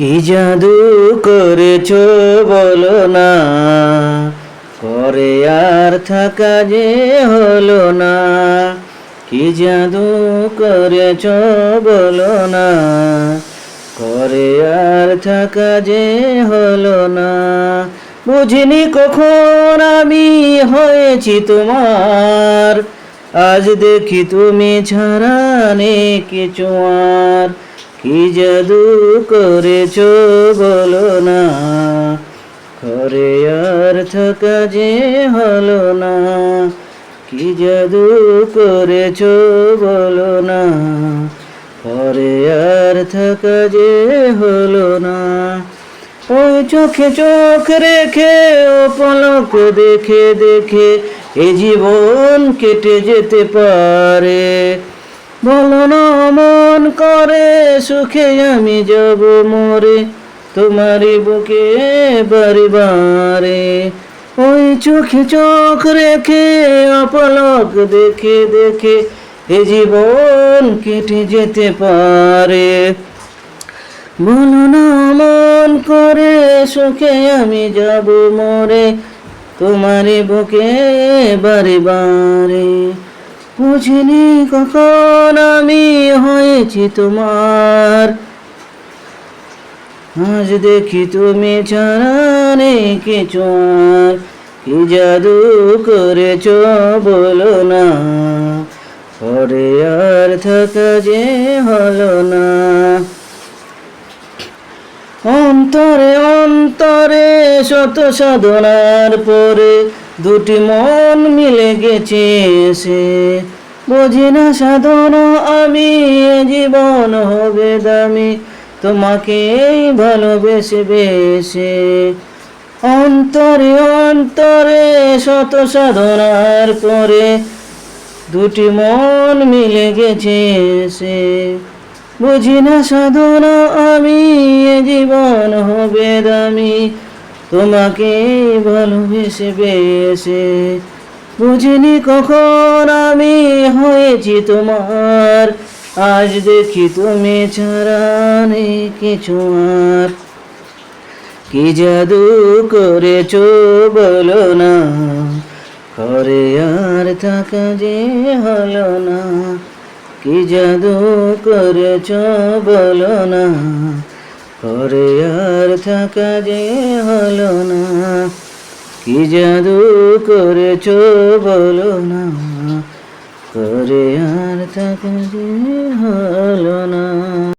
কি জাদু করেছ বলো না? করে আর থাকা যে হলো না। কি জাদু করেছ বলো না? করে আর থাকা যে হলো না। বুঝিনি কখন আমি হয়েছি তোমার। আজ দেখি তুমি ছাড়া নেই কিছু আর। কি জাদু করেছ বলো না? ঘরে আর থাকা যে হলো না। কি জাদু করেছ বলো না? পরে আর থাকা যে হলো না। ওই চোখে চোখ রেখে, ও পলক দেখে দেখে, এ জীবন কেটে যেতে পারে। বলো না, মন করে, সুখে আমি যাব মরে, তোমারই বুকে বারে বারে ওই চোখে চোখ রেখে, অপলক দেখে দেখে, এ জীবন কেটে যেতে পারে। বলো না, মন করে, সুখে আমি যাব মরে, তোমারই বুকে বারে বারে বুঝিনি কখন আমি হয়েছি তোমার। আজ দেখি তুমি ছাড়া কিছু আর। কি জাদু করেছ বলো না। পরে আর থাকা যে হলো না। অন্তরে অন্তরে শত সাধনার পরে দুটি মন মিলে গেছে সে। বুঝি না সাধনা, আমি জীবন হবে দামি। তোমাকেই ভালোবেসে বেসে অন্তরে অন্তরে শত সাধনার পরে দুটি মন মিলে গেছে সে। বুঝি না সাধনা, আমি জীবন হবে দামি। তোমাকে ভালোবেসে বেসে বুঝিনি কখন আমি হয়েছি তোমার। আজ দেখি তুমি ছাড়া নেই কিছু আর। কি জাদু করেছ বলো না, ঘরে আর থাকা যে হলো না। কি জাদু করেছ বলো না ঘরে আর থাকা যে হলো না, কি জাদু করেছ বলো না। করে আর থাকা যে হলো না।